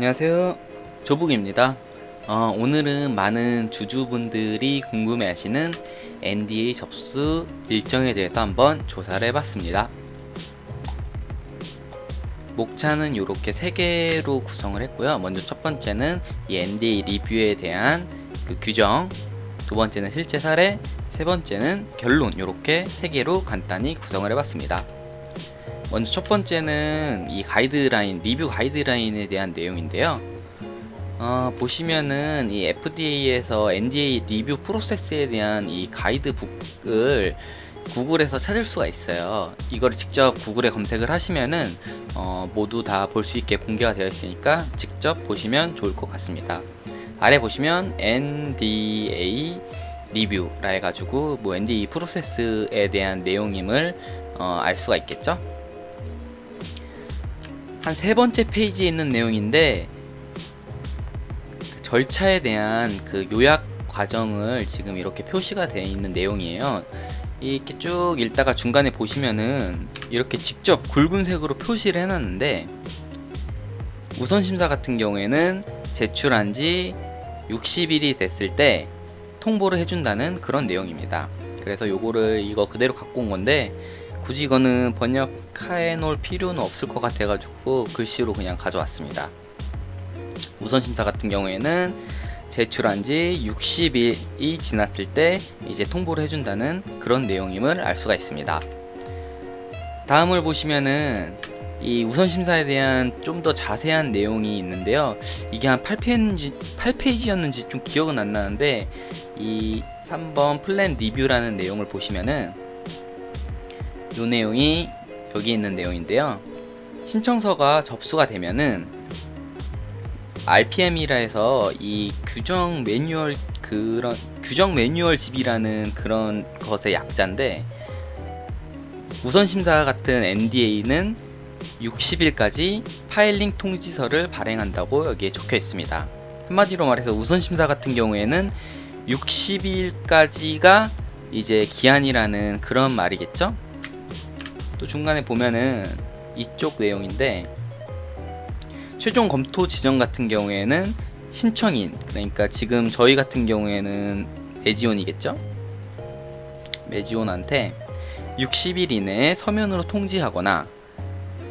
안녕하세요. 조북입니다. 어, 오늘은 많은 주주분들이 궁금해하시는 NDA 접수 일정에 대해서 한번 조사를 해봤습니다. 목차는 이렇게 세 개로 구성을 했고요. 먼저 첫 번째는 이 NDA 리뷰에 대한 그 규정, 두 번째는 실제 사례, 세 번째는 결론 이렇게 세 개로 간단히 구성을 해봤습니다. 먼저 첫 번째는 이 가이드라인 리뷰 가이드라인에 대한 내용인데요. 어, 보시면은 이 FDA에서 NDA 리뷰 프로세스에 대한 이 가이드북을 구글에서 찾을 수가 있어요. 이거를 직접 구글에 검색을 하시면은 어, 모두 다 볼 수 있게 공개가 되어 있으니까 직접 보시면 좋을 것 같습니다. 아래 보시면 NDA 리뷰라 해가지고 뭐 NDA 프로세스에 대한 내용임을 어, 알 수가 있겠죠. 한 세 번째 페이지에 있는 내용인데 그 절차에 대한 그 요약 과정을 지금 이렇게 표시가 되어 있는 내용이에요. 이렇게 쭉 읽다가 중간에 보시면은 이렇게 직접 굵은색으로 표시를 해놨는데 우선 심사 같은 경우에는 제출한 지 60일이 됐을 때 통보를 해준다는 그런 내용입니다. 그래서 요거를 이거 그대로 갖고 온 건데 굳이 이거는 번역해 놓을 필요는 없을 것 같아 가지고 글씨로 그냥 가져왔습니다. 우선 심사 같은 경우에는 제출한 지 60일이 지났을 때 이제 통보를 해준다는 그런 내용임을 알 수가 있습니다. 다음을 보시면은 이 우선 심사에 대한 좀 더 자세한 내용이 있는데요. 이게 한 8페이지, 8페이지였는지 좀 기억은 안 나는데 이 3번 플랜 리뷰라는 내용을 보시면은 요 내용이 여기 있는 내용인데요. 신청서가 접수가 되면은 RPM이라 해서 이 규정 매뉴얼 그런 규정 매뉴얼 집이라는 그런 것의 약자인데 우선 심사 같은 NDA는 60일까지 파일링 통지서를 발행한다고 여기에 적혀 있습니다. 한마디로 말해서 우선 심사 같은 경우에는 60일까지가 이제 기한이라는 그런 말이겠죠? 또 중간에 보면은 이쪽 내용인데 최종 검토 지정 같은 경우에는 신청인 그러니까 지금 저희 같은 경우에는 매지온이겠죠? 매지온한테 60일 이내에 서면으로 통지하거나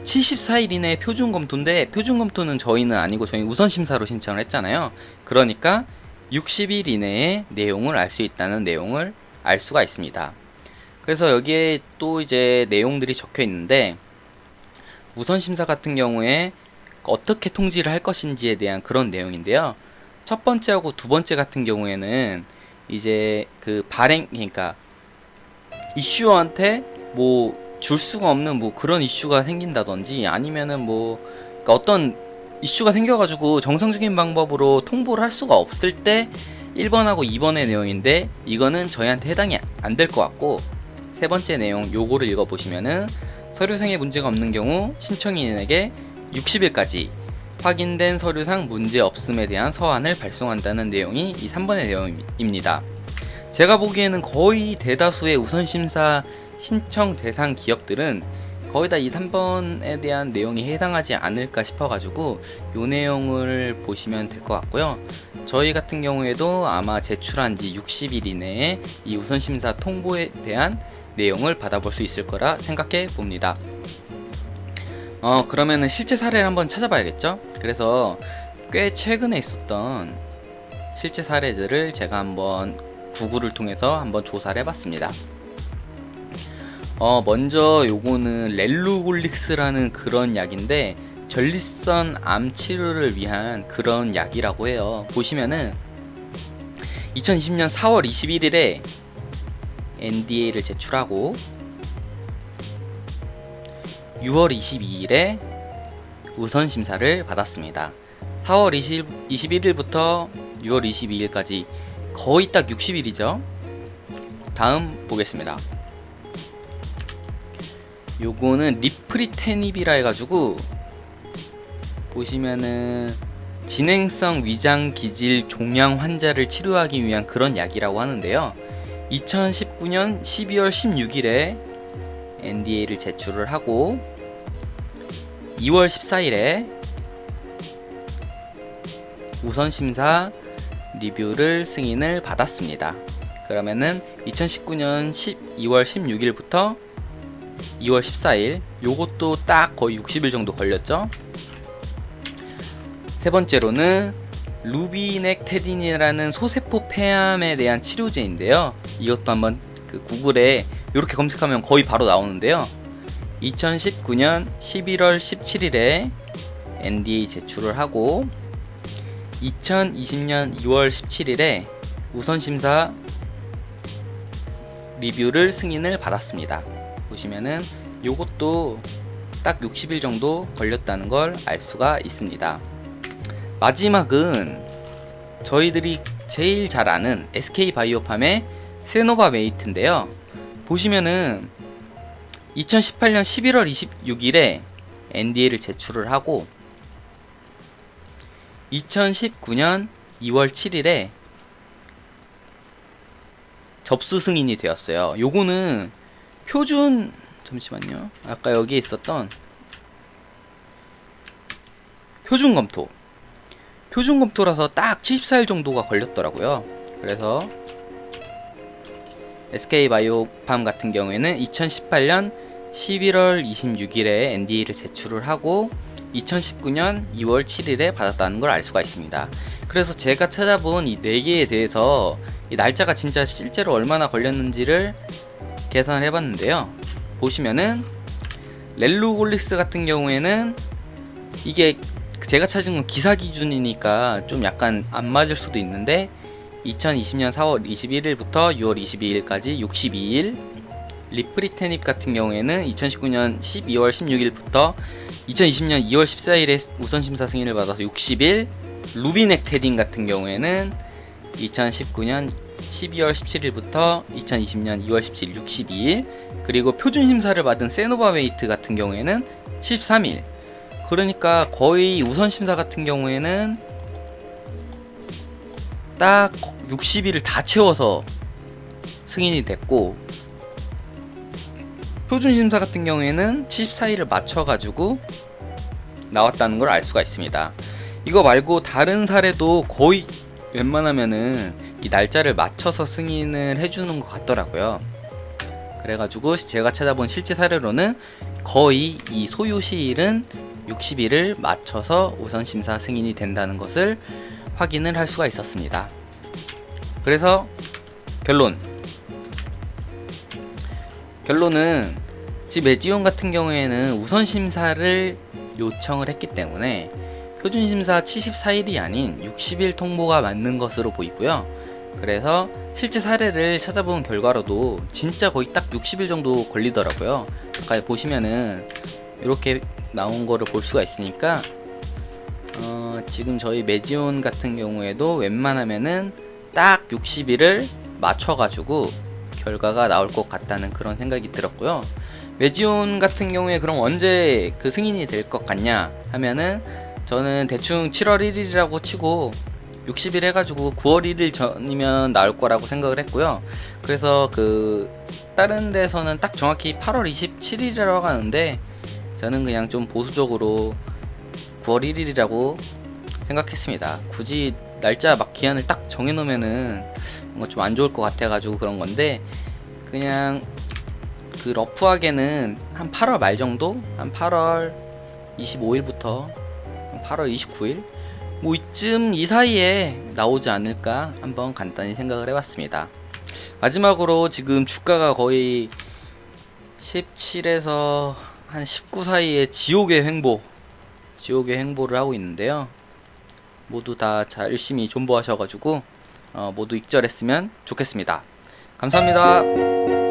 74일 이내에 표준 검토인데 표준 검토는 저희는 아니고 저희 우선 심사로 신청을 했잖아요. 그러니까 60일 이내에 내용을 알 수 있다는 내용을 알 수가 있습니다. 그래서 여기에 또 이제 내용들이 적혀 있는데 우선 심사 같은 경우에 어떻게 통지를 할 것인지에 대한 그런 내용인데요. 첫 번째하고 두 번째 같은 경우에는 이제 그 발행 그러니까 이슈어한테 뭐 줄 수가 없는 뭐 그런 이슈가 생긴다든지 아니면은 뭐 그러니까 어떤 이슈가 생겨가지고 정상적인 방법으로 통보를 할 수가 없을 때 1번하고 2번의 내용인데 이거는 저희한테 해당이 안 될 것 같고 세 번째 내용 요거를 읽어보시면은 서류상에 문제가 없는 경우 신청인에게 60일까지 확인된 서류상 문제 없음에 대한 서한을 발송한다는 내용이 이 3번의 내용입니다. 제가 보기에는 거의 대다수의 우선심사 신청 대상 기업들은 거의 다 이 3번에 대한 내용이 해당하지 않을까 싶어가지고 요 내용을 보시면 될 것 같고요. 저희 같은 경우에도 아마 제출한 지 60일 이내에 이 우선심사 통보에 대한 내용을 받아볼 수 있을 거라 생각해 봅니다. 어, 그러면은 실제 사례를 한번 찾아봐야겠죠? 그래서 꽤 최근에 있었던 실제 사례들을 제가 한번 구글을 통해서 한번 조사를 해봤습니다. 어, 먼저 요거는 렐루골릭스라는 그런 약인데 전립선 암 치료를 위한 그런 약이라고 해요. 보시면은 2020년 4월 21일에 NDA를 제출하고 6월 22일에 우선 심사를 받았습니다. 4월 20, 21일부터 6월 22일까지 거의 딱 60일이죠. 다음 보겠습니다. 요거는 리프리테닙이라 해가지고 보시면은 진행성 위장 기질 종양 환자를 치료하기 위한 그런 약이라고 하는데요. 2019년 12월 16일에 NDA를 제출을 하고 2월 14일에 우선 심사 리뷰를 승인을 받았습니다. 그러면은 2019년 12월 16일부터 2월 14일 요것도 딱 거의 60일 정도 걸렸죠. 세 번째로는 루비넥 테딘이라는 소세포 폐암에 대한 치료제인데요. 이것도 한번 그 구글에 이렇게 검색하면 거의 바로 나오는데요. 2019년 11월 17일에 NDA 제출을 하고 2020년 2월 17일에 우선 심사 리뷰를 승인을 받았습니다. 보시면은 요것도 딱 60일 정도 걸렸다는 걸 알 수가 있습니다. 마지막은 저희들이 제일 잘 아는 SK 바이오팜의 세노바 메이트인데요. 보시면은 2018년 11월 26일에 NDA를 제출을 하고 2019년 2월 7일에 접수 승인이 되었어요. 요거는 표준 잠시만요. 아까 여기에 있었던 표준 검토. 표준 검토라서 딱 74일 정도가 걸렸더라고요. 그래서 SK 바이오팜 같은 경우에는 2018년 11월 26일에 NDA를 제출을 하고 2019년 2월 7일에 받았다는 걸 알 수가 있습니다. 그래서 제가 찾아본 이네 개에 대해서 이 날짜가 진짜 실제로 얼마나 걸렸는지를 계산을 해봤는데요. 보시면은 렐루골릭스 같은 경우에는 이게 제가 찾은 건 기사 기준이니까 좀 약간 안 맞을 수도 있는데 2020년 4월 21일부터 6월 22일까지 62일 리프리테닙 같은 경우에는 2019년 12월 16일부터 2020년 2월 14일에 우선 심사 승인을 받아서 60일 루비넥 테딘 같은 경우에는 2019년 12월 17일부터 2020년 2월 17일 62일 그리고 표준 심사를 받은 세노바웨이트 같은 경우에는 13일. 그러니까 거의 우선 심사 같은 경우에는 딱 60일을 다 채워서 승인이 됐고 표준 심사 같은 경우에는 74일을 맞춰가지고 나왔다는 걸 알 수가 있습니다. 이거 말고 다른 사례도 거의 웬만하면은 이 날짜를 맞춰서 승인을 해주는 것 같더라고요. 그래가지고 제가 찾아본 실제 사례로는 거의 이 소요 시일은 60일을 맞춰서 우선 심사 승인이 된다는 것을 확인을 할 수가 있었습니다. 그래서 결론. 결론은 지 매지온 같은 경우에는 우선 심사를 요청을 했기 때문에 표준 심사 74일이 아닌 60일 통보가 맞는 것으로 보이고요. 그래서 실제 사례를 찾아본 결과로도 진짜 거의 딱 60일 정도 걸리더라고요. 아까 보시면은 이렇게 나온 거를 볼 수가 있으니까 어, 지금 저희 매지온 같은 경우에도 웬만하면은 딱 60일을 맞춰가지고 결과가 나올 것 같다는 그런 생각이 들었고요. 매지온 같은 경우에 그럼 언제 그 승인이 될 것 같냐 하면은 저는 대충 7월 1일이라고 치고 60일 해가지고 9월 1일 전이면 나올 거라고 생각을 했고요. 그래서 그 다른 데서는 딱 정확히 8월 27일이라고 하는데 저는 그냥 좀 보수적으로 9월 1일이라고 생각했습니다. 굳이 날짜 막 기한을 딱 정해놓으면은 뭔가 좀 안 좋을 것 같아가지고 그런 건데 그냥 그 러프하게는 한 8월 말 정도? 한 8월 25일부터 8월 29일? 뭐 이쯤 이 사이에 나오지 않을까 한번 간단히 생각을 해봤습니다. 마지막으로 지금 주가가 거의 17에서 한 19 사이에 지옥의 횡보, 지옥의 횡보를 하고 있는데요. 모두 다 잘 열심히 존버하셔가지고 어, 모두 익절했으면 좋겠습니다. 감사합니다.